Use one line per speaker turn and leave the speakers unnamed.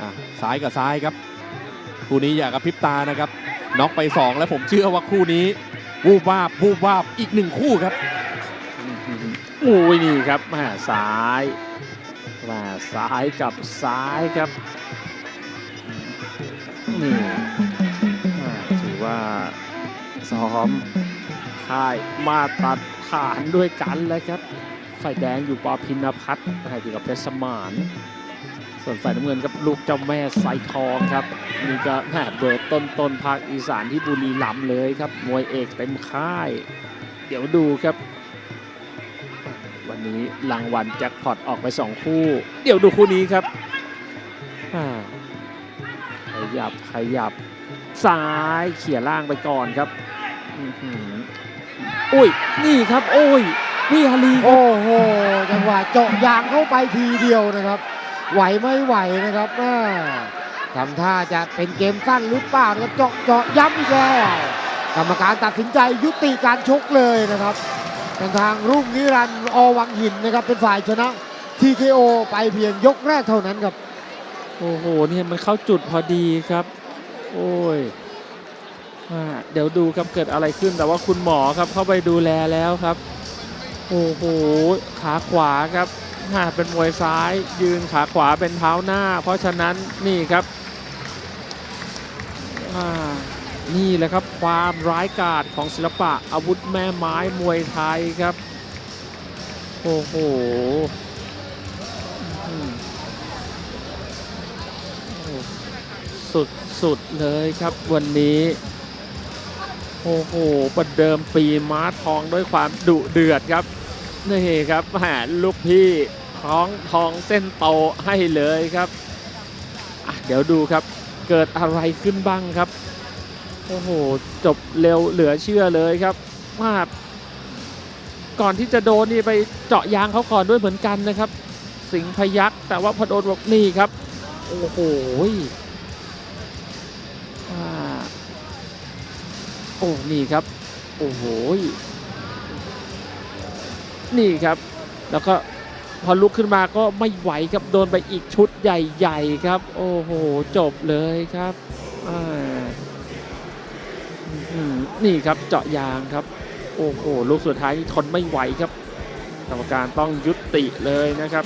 อะซ้ายกับซ้ายครับคู่นี้อย่ากระพริบตานะครับน็อกไปสองแล้วผมเชื่อว่าคู่นี้วูบวาบวูบวาบอีกหนึ่งคู่ครับ
อุ้ยนี่ครับแมาซ้ายแมาซ้ายกับซ้ายครับนี่อ่าถือว่าซ้อมค่ายมาตรฐานด้วยกันเลยครับฝ่ายแดงอยู่ปอพินพัฒน์อยู่กับเพชรสมาน ส่วนฝ่ายน้ำเงินกับลูกเจ้าแม่ไซทองครับนี่ก็แหมเบิดต้นต้นภาคอีสานที่บุรีรัมย์เลยครับมวยเอกเต็มค่าย เดี๋ยวดูครับ วันนี้รางวัลแจ็คพอตออกไป 2 คู่ เดี๋ยวดูคู่นี้ครับอ่าขยับขยับซ้ายเขี่ยล่างไปก่อนครับอุ้ยนี่ครับ โอ้ยนี่ฮารี
โอ้โหจังหวะเจาะยางเข้าไปทีเดียวนะครับ ไหวไม่ไหวนะครับทำท่าจะเป็นเกมสั้นหรือเปล่านะครับเจาะเจาะย้ำอีกแล้วกรรมการตัดสินใจยุติการชกเลยนะครับทางทางรุ่งนิรันดร์อวังหินนะครับเป็นฝ่ายชนะ TKO ไปเพียงยกแรกเท่านั้นครับ
โอ้โหเนี่ยมันเข้าจุดพอดีครับ โอ้ยอเดี๋ยวดูครับเกิดอะไรขึ้นแต่ว่าคุณหมอครับเข้าไปดูแลแล้วครับ โอ้โหขาขวาครับ หาเป็นมวยซ้ายยืนขาขวาเป็นเท้าหน้า เพราะฉะนั้นนี่ครับนี่แหละครับความร้ายกาจของศิลปะอาวุธแม่ไม้มวยไทยครับ โอ้โหอื้อหือสุดสุดเลยครับวันนี้ โอ้โหประเดิมปีม้าทองด้วยความดุเดือดครับ นี่ครับแหมลูกพี่คล้องทองเส้นโตให้เลยครับ เดี๋ยวดูครับเกิดอะไรขึ้นบ้างครับ โอ้โห จบเร็วเหลือเชื่อเลยครับว่าก่อนที่จะโดนนี่ไปเจาะยางเขาก่อนด้วยเหมือนกันนะครับ สิงพยักแต่ว่าพอโดนบอกนี่ครับ โอ้โหอ่าโอ้นี่ครับ โอ้โห นี่ครับ แล้วก็พอลุกขึ้นมาก็ไม่ไหวครับโดนไปอีกชุดใหญ่ๆครับ โอ้โหจบเลยครับอ่านี่ครับเจาะยางครับ โอ้โหลูกสุดท้ายนี่ทนไม่ไหวครับกรรมการต้องยุติเลยนะครับ